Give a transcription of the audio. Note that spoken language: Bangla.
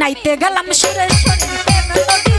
নাইতে গেলাম সুরের শরীর প্রেম নদী